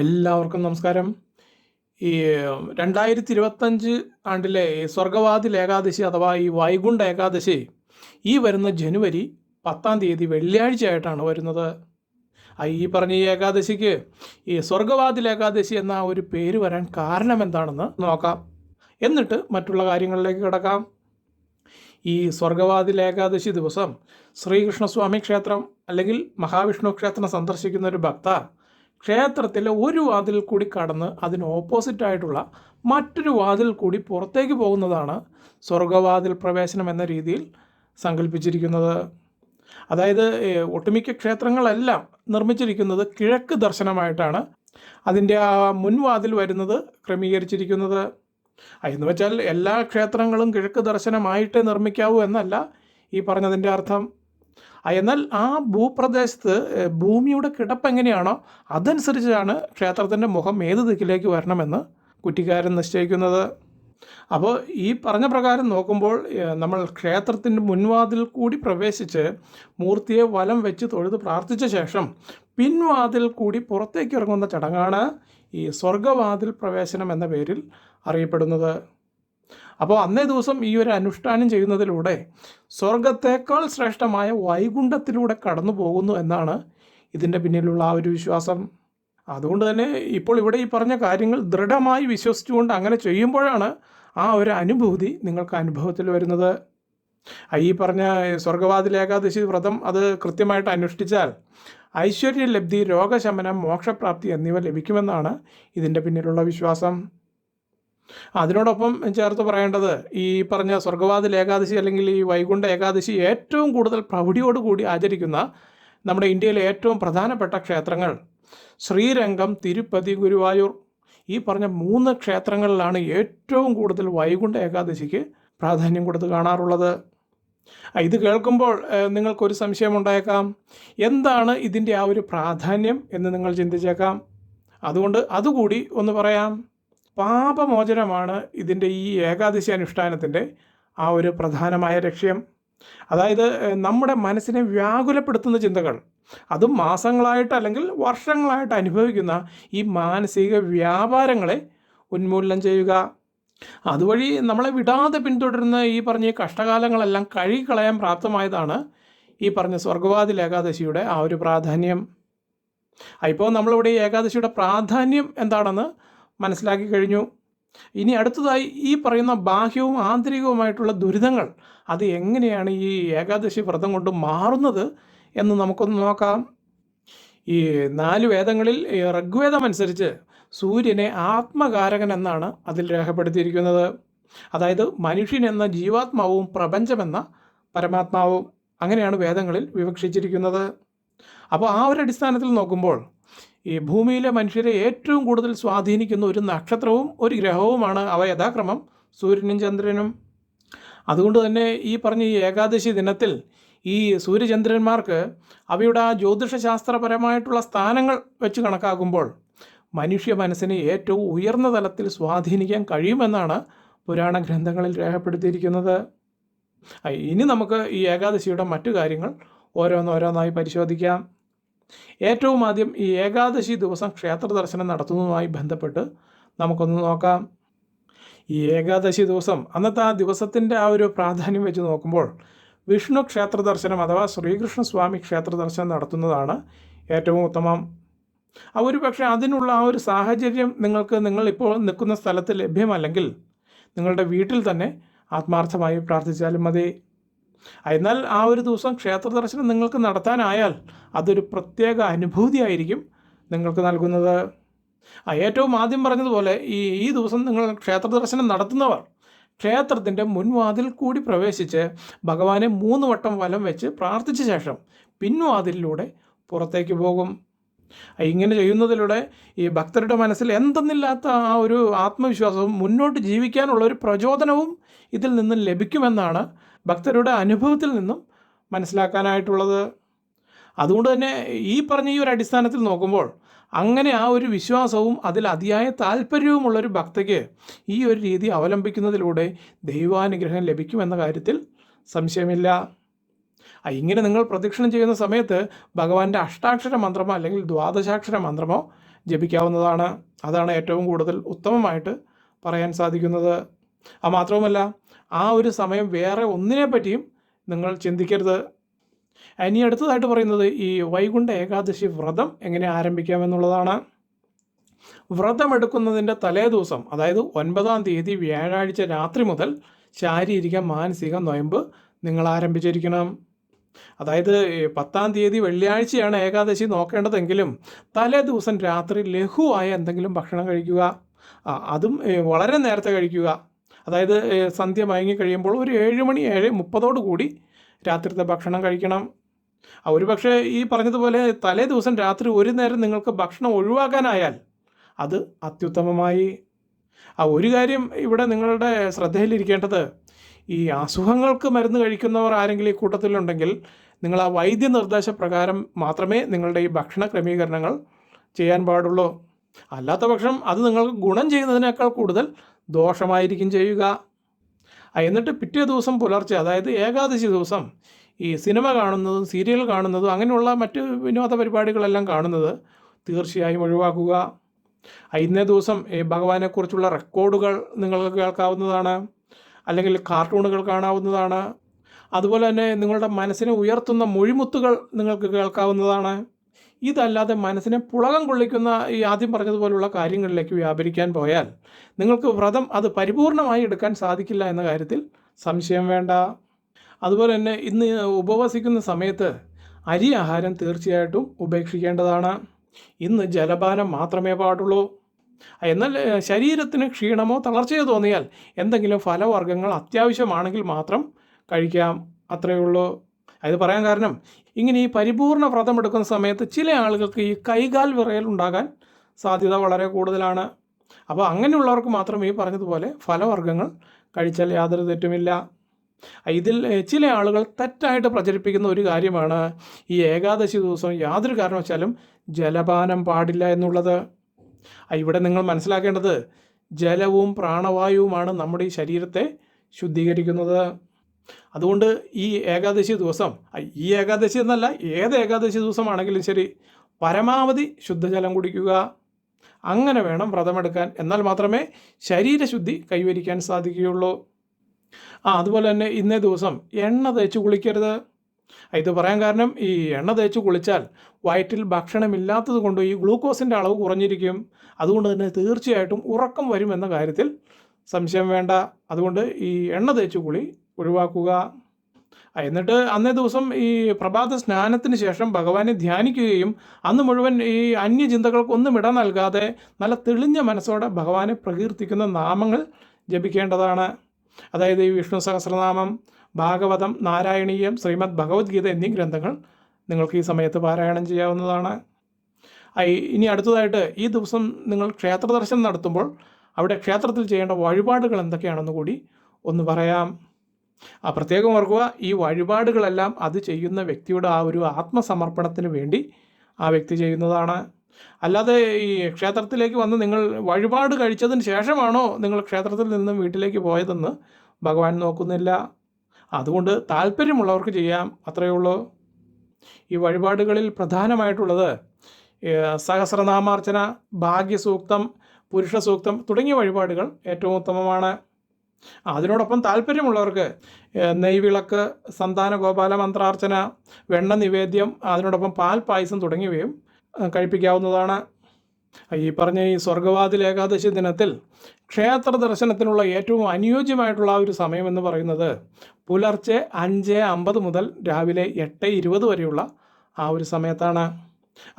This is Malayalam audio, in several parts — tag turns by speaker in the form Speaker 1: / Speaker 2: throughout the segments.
Speaker 1: എല്ലാവർക്കും നമസ്കാരം. ഈ രണ്ടായിരത്തി ഇരുപത്തഞ്ച് ആണ്ടിലെ സ്വർഗവാതിൽ ഏകാദശി അഥവാ ഈ വൈകുണ്ഠ ഏകാദശി ഈ വരുന്ന ജനുവരി പത്താം തീയതി വെള്ളിയാഴ്ചയായിട്ടാണ് വരുന്നത്. ഈ പറഞ്ഞ ഈ ഏകാദശിക്ക് ഈ സ്വർഗവാതിൽ ഏകാദശി എന്ന ഒരു പേര് വരാൻ കാരണം എന്താണെന്ന് നോക്കാം. എന്നിട്ട് മറ്റുള്ള കാര്യങ്ങളിലേക്ക് കിടക്കാം. ഈ സ്വർഗവാതിൽ ഏകാദശി ദിവസം ശ്രീകൃഷ്ണസ്വാമി ക്ഷേത്രം അല്ലെങ്കിൽ മഹാവിഷ്ണു ക്ഷേത്രം സന്ദർശിക്കുന്ന ഒരു ഭക്ത ക്ഷേത്രത്തിലെ ഒരു വാതിൽ കൂടി കടന്ന് അതിന് ഓപ്പോസിറ്റ് ആയിട്ടുള്ള മറ്റൊരു വാതിൽ കൂടി പുറത്തേക്ക് പോകുന്നതാണ് സ്വർഗവാതിൽ പ്രവേശനം എന്ന രീതിയിൽ സങ്കല്പിച്ചിരിക്കുന്നത് അതായത് ഒട്ടുമിക്ക ക്ഷേത്രങ്ങളെല്ലാം നിർമ്മിച്ചിരിക്കുന്നത് കിഴക്ക് ദർശനമായിട്ടാണ് അതിന്റെ ആ മുൻവാതിൽ വരുന്നത് ക്രമീകരിച്ചിരിക്കുന്നത്. എന്ന് വെച്ചാൽ എല്ലാ ക്ഷേത്രങ്ങളും കിഴക്ക് ദർശനമായിട്ടേ നിർമ്മിക്കാവൂ എന്നല്ല ഈ പറഞ്ഞതിന്റെ അർത്ഥം. എന്നാൽ ആ ഭൂപ്രദേശത്ത് ഭൂമിയുടെ കിടപ്പ് എങ്ങനെയാണോ അതനുസരിച്ചാണ് ക്ഷേത്രത്തിന്റെ മുഖം ഏത് ദിക്കിലേക്ക് വരണമെന്ന് കുറ്റിക്കാരൻ നിശ്ചയിക്കുന്നത്. അപ്പോൾ ഈ പറഞ്ഞ പ്രകാരം നോക്കുമ്പോൾ നമ്മൾ ക്ഷേത്രത്തിന്റെ മുൻവാതിൽ കൂടി പ്രവേശിച്ച് മൂർത്തിയെ വലം വെച്ച് തൊഴുത് പ്രാർത്ഥിച്ച ശേഷം പിൻവാതിൽ കൂടി പുറത്തേക്ക് ഇറങ്ങുന്ന ചടങ്ങാണ് ഈ സ്വർഗവാതിൽ പ്രവേശനം എന്ന പേരിൽ അറിയപ്പെടുന്നത്. അപ്പോൾ അന്നേ ദിവസം ഈ ഒരു അനുഷ്ഠാനം ചെയ്യുന്നതിലൂടെ സ്വർഗത്തേക്കാൾ ശ്രേഷ്ഠമായ വൈകുണ്ഠത്തിലൂടെ കടന്നു പോകുന്നു എന്നാണ് ഇതിന്റെ പിന്നിലുള്ള ആ ഒരു വിശ്വാസം. അതുകൊണ്ട് തന്നെ ഇപ്പോൾ ഇവിടെ ഈ പറഞ്ഞ കാര്യങ്ങൾ ദൃഢമായി വിശ്വസിച്ചുകൊണ്ട് അങ്ങനെ ചെയ്യുമ്പോഴാണ് ആ ഒരു അനുഭൂതി നിങ്ങൾക്ക് അനുഭവത്തിൽ വരുന്നത്. ഈ പറഞ്ഞ സ്വർഗവാതിൽ ഏകാദശി വ്രതം അത് കൃത്യമായിട്ട് അനുഷ്ഠിച്ചാൽ ഐശ്വര്യലബ്ധി രോഗശമനം മോക്ഷപ്രാപ്തി എന്നിവ ലഭിക്കുമെന്നാണ് ഇതിന്റെ പിന്നിലുള്ള വിശ്വാസം. അതിനോടൊപ്പം ചേർത്ത് പറയേണ്ടത് ഈ പറഞ്ഞ സ്വർഗവാതിൽ ഏകാദശി അല്ലെങ്കിൽ ഈ വൈകുണ്ഠ ഏകാദശി ഏറ്റവും കൂടുതൽ പ്രൗഢിയോടുകൂടി ആചരിക്കുന്ന നമ്മുടെ ഇന്ത്യയിലെ ഏറ്റവും പ്രധാനപ്പെട്ട ക്ഷേത്രങ്ങൾ. ശ്രീരംഗം തിരുപ്പതി ഗുരുവായൂർ ഈ പറഞ്ഞ മൂന്ന് ക്ഷേത്രങ്ങളിലാണ് ഏറ്റവും കൂടുതൽ വൈകുണ്ഠ ഏകാദശിക്ക് പ്രാധാന്യം കൊടുത്ത് കാണാറുള്ളത്. ഇത് കേൾക്കുമ്പോൾ നിങ്ങൾക്കൊരു സംശയം ഉണ്ടായേക്കാം. എന്താണ് ഇതിന്റെ ആ ഒരു പ്രാധാന്യം എന്ന് നിങ്ങൾ ചിന്തിച്ചേക്കാം. അതുകൊണ്ട് അതുകൂടി ഒന്ന് പറയാം. പാപമോചനമാണ് ഇതിന്റെ ഈ ഏകാദശി അനുഷ്ഠാനത്തിന്റെ ആ ഒരു പ്രധാനമായ ലക്ഷ്യം. അതായത് നമ്മുടെ മനസ്സിനെ വ്യാകുലപ്പെടുത്തുന്ന ചിന്തകൾ. അതും മാസങ്ങളായിട്ട് അല്ലെങ്കിൽ വർഷങ്ങളായിട്ട് അനുഭവിക്കുന്ന ഈ മാനസിക വ്യാപാരങ്ങളെ ഉന്മൂലനം ചെയ്യുക. അതുവഴി നമ്മളെ വിടാതെ പിന്തുടരുന്ന ഈ പറഞ്ഞ കഷ്ടകാലങ്ങളെല്ലാം കഴുകിക്കളയാൻ പ്രാപ്തമായതാണ് ഈ പറഞ്ഞ സ്വർഗവാതിൽ ഏകാദശിയുടെ ആ ഒരു പ്രാധാന്യം. ഇപ്പോൾ നമ്മളിവിടെ ഏകാദശിയുടെ പ്രാധാന്യം എന്താണെന്ന് മനസ്സിലാക്കി കഴിഞ്ഞു. ഇനി അടുത്തതായി ഈ പറയുന്ന ബാഹ്യവും ആന്തരികവുമായിട്ടുള്ള ദുരിതങ്ങൾ അത് എങ്ങനെയാണ് ഈ ഏകാദശി വ്രതം കൊണ്ട് മാറുന്നത് എന്ന് നമുക്കൊന്ന് നോക്കാം. ഈ നാല് വേദങ്ങളിൽ ഋഗ്വേദം അനുസരിച്ച് സൂര്യനെ ആത്മകാരകൻ എന്നാണ് അതിൽ രേഖപ്പെടുത്തിയിരിക്കുന്നത്. അതായത് മനുഷ്യൻ എന്ന ജീവാത്മാവും പ്രപഞ്ചമെന്ന പരമാത്മാവും. അങ്ങനെയാണ് വേദങ്ങളിൽ വിവക്ഷിച്ചിരിക്കുന്നത്. അപ്പോൾ ആ ഒരു അടിസ്ഥാനത്തിൽ നോക്കുമ്പോൾ ഈ ഭൂമിയിലെ മനുഷ്യരെ ഏറ്റവും കൂടുതൽ സ്വാധീനിക്കുന്ന ഒരു നക്ഷത്രവും ഒരു ഗ്രഹവുമാണ് അവ യഥാക്രമം സൂര്യനും ചന്ദ്രനും. അതുകൊണ്ട് തന്നെ ഈ പറഞ്ഞ ഈ ഏകാദശി ദിനത്തിൽ ഈ സൂര്യചന്ദ്രന്മാർക്ക് അവയുടെ ആ ജ്യോതിഷശാസ്ത്രപരമായിട്ടുള്ള സ്ഥാനങ്ങൾ വെച്ച് കണക്കാക്കുമ്പോൾ മനുഷ്യ മനസ്സിനെ ഏറ്റവും ഉയർന്ന തലത്തിൽ സ്വാധീനിക്കാൻ കഴിയുമെന്നാണ് പുരാണ ഗ്രന്ഥങ്ങളിൽ രേഖപ്പെടുത്തിയിരിക്കുന്നത്. ഇനി നമുക്ക് ഈ ഏകാദശിയുടെ മറ്റു കാര്യങ്ങൾ ഓരോന്നോരോന്നായി പരിശോധിക്കാം. ഏറ്റവും ആദ്യം ഈ ഏകാദശി ദിവസം ക്ഷേത്ര ദർശനം നടത്തുന്നതുമായി ബന്ധപ്പെട്ട് നമുക്കൊന്ന് നോക്കാം. ഈ ഏകാദശി ദിവസം അന്നത്തെ ആ ദിവസത്തിന്റെ ആ ഒരു പ്രാധാന്യം വെച്ച് നോക്കുമ്പോൾ വിഷ്ണു ക്ഷേത്ര ദർശനം അഥവാ ശ്രീകൃഷ്ണ സ്വാമി ക്ഷേത്ര ദർശനം നടത്തുന്നതാണ് ഏറ്റവും ഉത്തമം. ആ ഒരു പക്ഷേ അതിനുള്ള ആ ഒരു സാഹചര്യം നിങ്ങൾക്ക് നിങ്ങൾ ഇപ്പോൾ നിൽക്കുന്ന സ്ഥലത്ത് ലഭ്യമല്ലെങ്കിൽ നിങ്ങളുടെ വീട്ടിൽ തന്നെ ആത്മാർത്ഥമായി പ്രാർത്ഥിച്ചാലും മതി. എന്നാൽ ആ ഒരു ദിവസം ക്ഷേത്ര ദർശനം നിങ്ങൾക്ക് നടത്താനായാൽ അതൊരു പ്രത്യേക അനുഭൂതിയായിരിക്കും നിങ്ങൾക്ക് നൽകുന്നത്. ഏറ്റവും ആദ്യം പറഞ്ഞതുപോലെ ഈ ഈ ദിവസം നിങ്ങൾ ക്ഷേത്ര ദർശനം നടത്തുന്നവർ ക്ഷേത്രത്തിന്റെ മുൻവാതിൽ കൂടി പ്രവേശിച്ച് ഭഗവാനെ മൂന്ന് വട്ടം വലം വെച്ച് പ്രാർത്ഥിച്ച ശേഷം പിൻവാതിലിലൂടെ പുറത്തേക്ക് പോകും. ഇങ്ങനെ ചെയ്യുന്നതിലൂടെ ഈ ഭക്തരുടെ മനസ്സിൽ എന്തെന്നില്ലാത്ത ആ ഒരു ആത്മവിശ്വാസവും മുന്നോട്ട് ജീവിക്കാനുള്ള ഒരു പ്രചോദനവും ഇതിൽ നിന്ന് ലഭിക്കുമെന്നാണ് ഭക്തരുടെ അനുഭവത്തിൽ നിന്നും മനസ്സിലാക്കാനായിട്ടുള്ളത്. അതുകൊണ്ട് തന്നെ ഈ പറഞ്ഞ ഈ ഒരു അടിസ്ഥാനത്തിൽ നോക്കുമ്പോൾ അങ്ങനെ ആ ഒരു വിശ്വാസവും അതിൽ അതിയായ താല്പര്യവുമുള്ളൊരു ഭക്തയ്ക്ക് ഈ ഒരു രീതി അവലംബിക്കുന്നതിലൂടെ ദൈവാനുഗ്രഹം ലഭിക്കുമെന്ന കാര്യത്തിൽ സംശയമില്ല. ആ, ഇങ്ങനെ നിങ്ങൾ പ്രദക്ഷിണം ചെയ്യുന്ന സമയത്ത് ഭഗവാന്റെ അഷ്ടാക്ഷര മന്ത്രമോ അല്ലെങ്കിൽ ദ്വാദശാക്ഷര മന്ത്രമോ ജപിക്കാവുന്നതാണ്. അതാണ് ഏറ്റവും കൂടുതൽ ഉത്തമമായിട്ട് പറയാൻ സാധിക്കുന്നത്. അത് മാത്രവുമല്ല ആ ഒരു സമയം വേറെ ഒന്നിനെ പറ്റിയും നിങ്ങൾ ചിന്തിക്കരുത്. ഇനി അടുത്തതായിട്ട് പറയുന്നത് ഈ വൈകുണ്ഠ ഏകാദശി വ്രതം എങ്ങനെ ആരംഭിക്കാമെന്നുള്ളതാണ്. വ്രതമെടുക്കുന്നതിന്റെ തലേ ദിവസം അതായത് ഒൻപതാം തീയതി വ്യാഴാഴ്ച രാത്രി മുതൽ ശാരീരിക മാനസിക നൊയമ്പ് നിങ്ങൾ ആരംഭിച്ചിരിക്കണം. അതായത് പത്താം തീയതി വെള്ളിയാഴ്ചയാണ് ഏകാദശി നോക്കേണ്ടതെങ്കിലും തലേ ദിവസം രാത്രി ലഘുവായ എന്തെങ്കിലും ഭക്ഷണം കഴിക്കുക. അതും വളരെ നേരത്തെ കഴിക്കുക. അതായത് സന്ധ്യ മയങ്ങി കഴിയുമ്പോൾ ഒരു ഏഴ് മണി ഏഴ് മുപ്പതോട് കൂടി രാത്രിത്തെ ഭക്ഷണം കഴിക്കണം. ഒരു പക്ഷേ ഈ പറഞ്ഞതുപോലെ തലേ ദിവസം രാത്രി ഒരു നേരം നിങ്ങൾക്ക് ഭക്ഷണം ഒഴിവാക്കാനായാൽ അത് അത്യുത്തമമായി. ആ ഒരു കാര്യം ഇവിടെ നിങ്ങളുടെ ശ്രദ്ധയിലിരിക്കേണ്ടത് ഈ അസുഖങ്ങൾക്ക് മരുന്ന് കഴിക്കുന്നവർ ആരെങ്കിലും ഈ കൂട്ടത്തിലുണ്ടെങ്കിൽ നിങ്ങൾ ആ വൈദ്യ നിർദ്ദേശപ്രകാരം മാത്രമേ നിങ്ങളുടെ ഈ ഭക്ഷണ ക്രമീകരണങ്ങൾ ചെയ്യാൻ പാടുള്ളൂ. അല്ലാത്ത പക്ഷം അത് നിങ്ങൾക്ക് ഗുണം ചെയ്യുന്നതിനേക്കാൾ കൂടുതൽ ദോഷമായിരിക്കും ചെയ്യുക. എന്നിട്ട് പിറ്റേ ദിവസം പുലർച്ചെ അതായത് ഏകാദശി ദിവസം ഈ സിനിമ കാണുന്നതും സീരിയൽ കാണുന്നതും അങ്ങനെയുള്ള മറ്റ് വിനോദ പരിപാടികളെല്ലാം കാണുന്നത് തീർച്ചയായും ഒഴിവാക്കുക. ഇന്നേ ദിവസം ഭഗവാനെക്കുറിച്ചുള്ള റെക്കോർഡുകൾ നിങ്ങൾക്ക് കേൾക്കാവുന്നതാണ്. അല്ലെങ്കിൽ കാർട്ടൂണുകൾ കാണാവുന്നതാണ്. അതുപോലെ തന്നെ നിങ്ങളുടെ മനസ്സിനെ ഉയർത്തുന്ന മൊഴിമുത്തുകൾ നിങ്ങൾക്ക് കേൾക്കാവുന്നതാണ്. ഇതല്ലാതെ മനസ്സിനെ പുളകം കൊള്ളിക്കുന്ന ഈ ആദ്യം പറഞ്ഞതുപോലുള്ള കാര്യങ്ങളിലേക്ക് വ്യാപരിക്കാൻ പോയാൽ നിങ്ങൾക്ക് വ്രതം അത് പരിപൂർണമായി എടുക്കാൻ സാധിക്കില്ല എന്ന കാര്യത്തിൽ സംശയം വേണ്ട. അതുപോലെ തന്നെ ഇന്ന് ഉപവസിക്കുന്ന സമയത്ത് അരി ആഹാരം തീർച്ചയായിട്ടും ഉപേക്ഷിക്കേണ്ടതാണ്. ഇന്ന് ജലപാനം മാത്രമേ പാടുള്ളൂ. എന്നാൽ ശരീരത്തിന് ക്ഷീണമോ തളർച്ചയോ തോന്നിയാൽ എന്തെങ്കിലും ഫലവർഗങ്ങൾ അത്യാവശ്യമാണെങ്കിൽ മാത്രം കഴിക്കാം. അത്രയേ ഉള്ളൂ. അത് പറയാൻ കാരണം ഇങ്ങനെ ഈ പരിപൂർണ വ്രതം എടുക്കുന്ന സമയത്ത് ചില ആളുകൾക്ക് ഈ കൈകാൽ വിറയൽ ഉണ്ടാകാൻ സാധ്യത വളരെ കൂടുതലാണ്. അപ്പോൾ അങ്ങനെയുള്ളവർക്ക് മാത്രം ഈ പറഞ്ഞതുപോലെ ഫലവർഗങ്ങൾ കഴിച്ചാൽ യാതൊരു തെറ്റുമില്ല. ഇതിൽ ചില ആളുകൾ തെറ്റായിട്ട് പ്രചരിപ്പിക്കുന്ന ഒരു കാര്യമാണ് ഈ ഏകാദശി ദിവസം യാതൊരു കാരണവശാലും ജലപാനം പാടില്ല എന്നുള്ളത്. ഇവിടെ നിങ്ങൾ മനസ്സിലാക്കേണ്ടത് ജലവും പ്രാണവായുവുമാണ് നമ്മുടെ ഈ ശരീരത്തെ ശുദ്ധീകരിക്കുന്നത്. അതുകൊണ്ട് ഈ ഏകാദശി ദിവസം ഈ ഏകാദശി എന്നല്ല ഏത് ഏകാദശി ദിവസമാണെങ്കിലും ശരി പരമാവധി ശുദ്ധജലം കുടിക്കുക. അങ്ങനെ വേണം വ്രതമെടുക്കാൻ. എന്നാൽ മാത്രമേ ശരീരശുദ്ധി കൈവരിക്കാൻ സാധിക്കുകയുള്ളൂ. ആ അതുപോലെ തന്നെ ഇന്നേ ദിവസം എണ്ണ തേച്ച് കുളിക്കരുത്. ഇത് പറയാൻ കാരണം ഈ എണ്ണ തേച്ച് കുളിച്ചാൽ വയറ്റിൽ ഭക്ഷണമില്ലാത്തത് കൊണ്ട് ഈ ഗ്ലൂക്കോസിന്റെ അളവ് കുറഞ്ഞിരിക്കും. അതുകൊണ്ട് തന്നെ തീർച്ചയായിട്ടും ഉറക്കം വരുമെന്ന കാര്യത്തിൽ സംശയം വേണ്ട. അതുകൊണ്ട് ഈ എണ്ണ തേച്ച് കുളി ഒഴിവാക്കുക. എന്നിട്ട് അന്നേ ദിവസം ഈ പ്രഭാത സ്നാനത്തിന് ശേഷം ഭഗവാനെ ധ്യാനിക്കുകയും അന്ന് മുഴുവൻ ഈ അന്യചിന്തകൾക്കൊന്നും ഇട നൽകാതെ നല്ല തെളിഞ്ഞ മനസ്സോടെ ഭഗവാനെ പ്രകീർത്തിക്കുന്ന നാമങ്ങൾ ജപിക്കേണ്ടതാണ്. അതായത് ഈ വിഷ്ണു സഹസ്രനാമം ഭാഗവതം നാരായണീയം ശ്രീമദ് ഭഗവത്ഗീത എന്നീ ഗ്രന്ഥങ്ങൾ നിങ്ങൾക്ക് ഈ സമയത്ത് പാരായണം ചെയ്യാവുന്നതാണ്. ഇനി അടുത്തതായിട്ട് ഈ ദിവസം നിങ്ങൾ ക്ഷേത്ര ദർശനം നടത്തുമ്പോൾ അവിടെ ക്ഷേത്രത്തിൽ ചെയ്യേണ്ട വഴിപാടുകൾ എന്തൊക്കെയാണെന്ന് കൂടി ഒന്ന് പറയാം. ആ പ്രത്യേകം ഓർക്കുക ഈ വഴിപാടുകളെല്ലാം അത് ചെയ്യുന്ന വ്യക്തിയുടെ ആ ഒരു ആത്മസമർപ്പണത്തിന് വേണ്ടി ആ വ്യക്തി ചെയ്യുന്നതാണ്. അല്ലാതെ ഈ ക്ഷേത്രത്തിലേക്ക് വന്ന് നിങ്ങൾ വഴിപാട് കഴിച്ചതിന് ശേഷമാണോ നിങ്ങൾ ക്ഷേത്രത്തിൽ നിന്നും വീട്ടിലേക്ക് പോയതെന്ന് ഭഗവാൻ നോക്കുന്നില്ല. അതുകൊണ്ട് താല്പര്യമുള്ളവർക്ക് ചെയ്യാം അത്രയേ ഉള്ളൂ. ഈ വഴിപാടുകളിൽ പ്രധാനമായിട്ടുള്ളത് സഹസ്രനാമാർച്ചന ഭാഗ്യസൂക്തം പുരുഷസൂക്തം തുടങ്ങിയ വഴിപാടുകൾ ഏറ്റവും ഉത്തമമാണ്. അതിനോടൊപ്പം താല്പര്യമുള്ളവർക്ക് നെയ്വിളക്ക് സന്താന ഗോപാല മന്ത്രാർച്ചന വെണ്ണ നിവേദ്യം അതിനോടൊപ്പം പാൽ പായസം തുടങ്ങിയവയും കഴിപ്പിക്കാവുന്നതാണ്. ഈ പറഞ്ഞ ഈ സ്വർഗവാതിൽ ഏകാദശി ദിനത്തിൽ ക്ഷേത്ര ദർശനത്തിനുള്ള ഏറ്റവും അനുയോജ്യമായിട്ടുള്ള ഒരു സമയമെന്ന് പറയുന്നത് പുലർച്ചെ അഞ്ച് അമ്പത് മുതൽ രാവിലെ എട്ട് ഇരുപത് വരെയുള്ള ആ ഒരു സമയത്താണ്.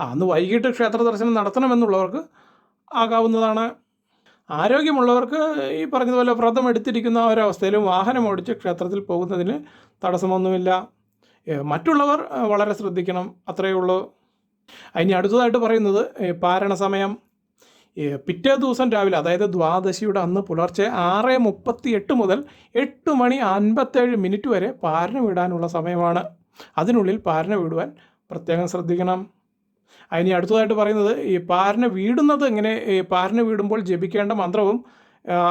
Speaker 1: അന്ന് വൈകിട്ട് ക്ഷേത്ര ദർശനം നടത്തണമെന്നുള്ളവർക്ക് ആകാവുന്നതാണ്. ആരോഗ്യമുള്ളവർക്ക് ഈ പറഞ്ഞതുപോലെ വ്രതം എടുത്തിരിക്കുന്ന ഒരവസ്ഥയിലും വാഹനം ഓടിച്ച് ക്ഷേത്രത്തിൽ പോകുന്നതിന് തടസ്സമൊന്നുമില്ല. മറ്റുള്ളവർ വളരെ ശ്രദ്ധിക്കണം. അത്രയേ ഉള്ളൂ. ഇനി അടുത്തതായിട്ട് പറയുന്നത് പാരണ സമയം. പിറ്റേ ദിവസം രാവിലെ അതായത് ദ്വാദശിയുടെ അന്ന് പുലർച്ചെ ആറ് മുപ്പത്തി എട്ട് മുതൽ എട്ട് മണി അൻപത്തേഴ് മിനിറ്റ് വരെ പാരണ വിടാനുള്ള സമയമാണ്. അതിനുള്ളിൽ പാരണ വിടുവാൻ പ്രത്യേകം ശ്രദ്ധിക്കണം. ഇനി അടുത്തതായിട്ട് പറയുന്നത് ഈ പാരണ വീടുന്നത് എങ്ങനെ ഈ പാരണ വീടുമ്പോൾ ജപിക്കേണ്ട മന്ത്രവും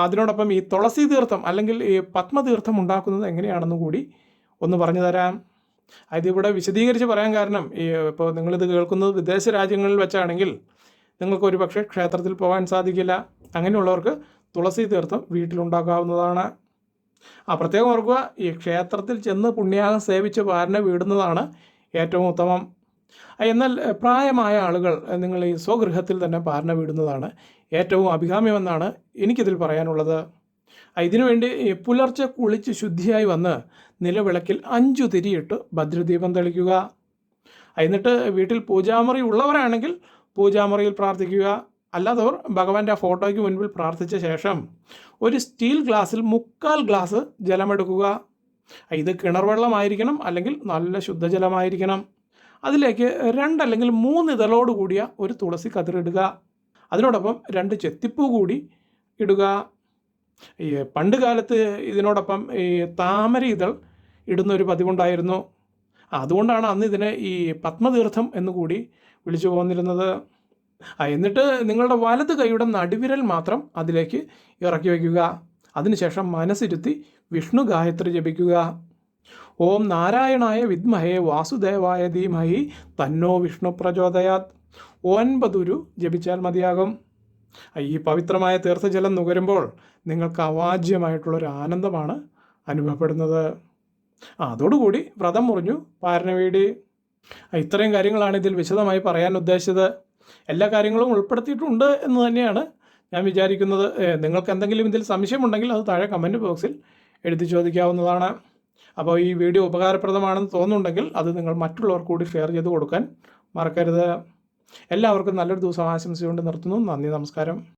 Speaker 1: അതിനോടൊപ്പം ഈ തുളസി തീർത്ഥം അല്ലെങ്കിൽ ഈ പത്മതീർത്ഥം ഉണ്ടാക്കുന്നത് എങ്ങനെയാണെന്ന് കൂടി ഒന്ന് പറഞ്ഞു തരാം. അതിവിടെ വിശദീകരിച്ച് പറയാൻ കാരണം ഈ ഇപ്പോൾ നിങ്ങളിത് കേൾക്കുന്നത് വിദേശ രാജ്യങ്ങളിൽ വെച്ചാണെങ്കിൽ നിങ്ങൾക്ക് ഒരു പക്ഷേ ക്ഷേത്രത്തിൽ പോകാൻ സാധിക്കില്ല. അങ്ങനെയുള്ളവർക്ക് തുളസി തീർത്ഥം വീട്ടിലുണ്ടാക്കാവുന്നതാണ്. ആ പ്രത്യേകം ഓർക്കുക ഈ ക്ഷേത്രത്തിൽ ചെന്ന് പുണ്യാഹം സേവിച്ച് പാരനെ വീടുന്നതാണ് ഏറ്റവും ഉത്തമം. എന്നാൽ പ്രായമായ ആളുകൾ നിങ്ങൾ ഈ സ്വഗൃഹത്തിൽ തന്നെ പാരണ വിടുന്നതാണ് ഏറ്റവും അഭികാമ്യമെന്നാണ് എനിക്കിതിൽ പറയാനുള്ളത്. ഇതിനുവേണ്ടി പുലർച്ചെ കുളിച്ച് ശുദ്ധിയായി വന്ന് നിലവിളക്കിൽ അഞ്ചു തിരിയിട്ട് ഭദ്രദീപം തെളിക്കുക. എന്നിട്ട് വീട്ടിൽ പൂജാമുറി ഉള്ളവരാണെങ്കിൽ പൂജാമുറിയിൽ പ്രാർത്ഥിക്കുക. അല്ലാത്തവർ ഭഗവാന്റെ ഫോട്ടോയ്ക്ക് മുൻപിൽ പ്രാർത്ഥിച്ച ശേഷം ഒരു സ്റ്റീൽ ഗ്ലാസ്സിൽ മുക്കാൽ ഗ്ലാസ് ജലമെടുക്കുക. ഇത് കിണർ വെള്ളമായിരിക്കണം അല്ലെങ്കിൽ നല്ല ശുദ്ധജലമായിരിക്കണം. അതിലേക്ക് രണ്ടല്ലെങ്കിൽ മൂന്ന് ഇതളോട് കൂടിയ ഒരു തുളസി കതിറിടുക. അതിനോടൊപ്പം രണ്ട് ചെത്തിപ്പൂ കൂടി ഇടുക. ഈ പണ്ട് കാലത്ത് ഇതിനോടൊപ്പം ഈ താമര ഇതൾ ഇടുന്ന ഒരു പതിവുണ്ടായിരുന്നു. അതുകൊണ്ടാണ് അന്ന് ഇതിനെ ഈ പത്മതീർത്ഥം എന്നുകൂടി വിളിച്ചു പോന്നിരുന്നത്. എന്നിട്ട് നിങ്ങളുടെ വലത് കൈയുടെ നടുവിരൽ മാത്രം അതിലേക്ക് ഇറക്കി വയ്ക്കുക. അതിനുശേഷം മനസ്സിരുത്തി വിഷ്ണു ഗായത്രി ജപിക്കുക. ഓം നാരായണായ വിദ്മഹേ വാസുദേവായ ധീമഹി തന്നോ വിഷ്ണു പ്രചോദയാത്. ഒൻപതുരു ജപിച്ചാൽ മതിയാകും. ഈ പവിത്രമായ തീർത്ഥജലം നുകരുമ്പോൾ നിങ്ങൾക്ക് അവാജ്യമായിട്ടുള്ളൊരു ആനന്ദമാണ് അനുഭവപ്പെടുന്നത്. അതോടുകൂടി വ്രതം മുറിഞ്ഞു പാരണവീടി ഇത്രയും കാര്യങ്ങളാണ് ഇതിൽ വിശദമായി പറയാൻ ഉദ്ദേശിച്ചത്. എല്ലാ കാര്യങ്ങളും ഉൾപ്പെടുത്തിയിട്ടുണ്ട് എന്ന് തന്നെയാണ് ഞാൻ വിചാരിക്കുന്നത്. നിങ്ങൾക്ക് എന്തെങ്കിലും ഇതിൽ സംശയമുണ്ടെങ്കിൽ അത് താഴെ കമന്റ് ബോക്സിൽ എഴുതി ചോദിക്കാവുന്നതാണ്. അപ്പോൾ ഈ വീഡിയോ ഉപകാരപ്രദമാണെന്ന് തോന്നുന്നുണ്ടെങ്കിൽ അത് നിങ്ങൾ മറ്റുള്ളവർക്ക് കൂടി ഷെയർ ചെയ്ത് കൊടുക്കാൻ മറക്കരുത്. എല്ലാവർക്കും നല്ലൊരു ദിവസം ആശംസിച്ചുകൊണ്ട് നിർത്തുന്നു. നന്ദി നമസ്കാരം.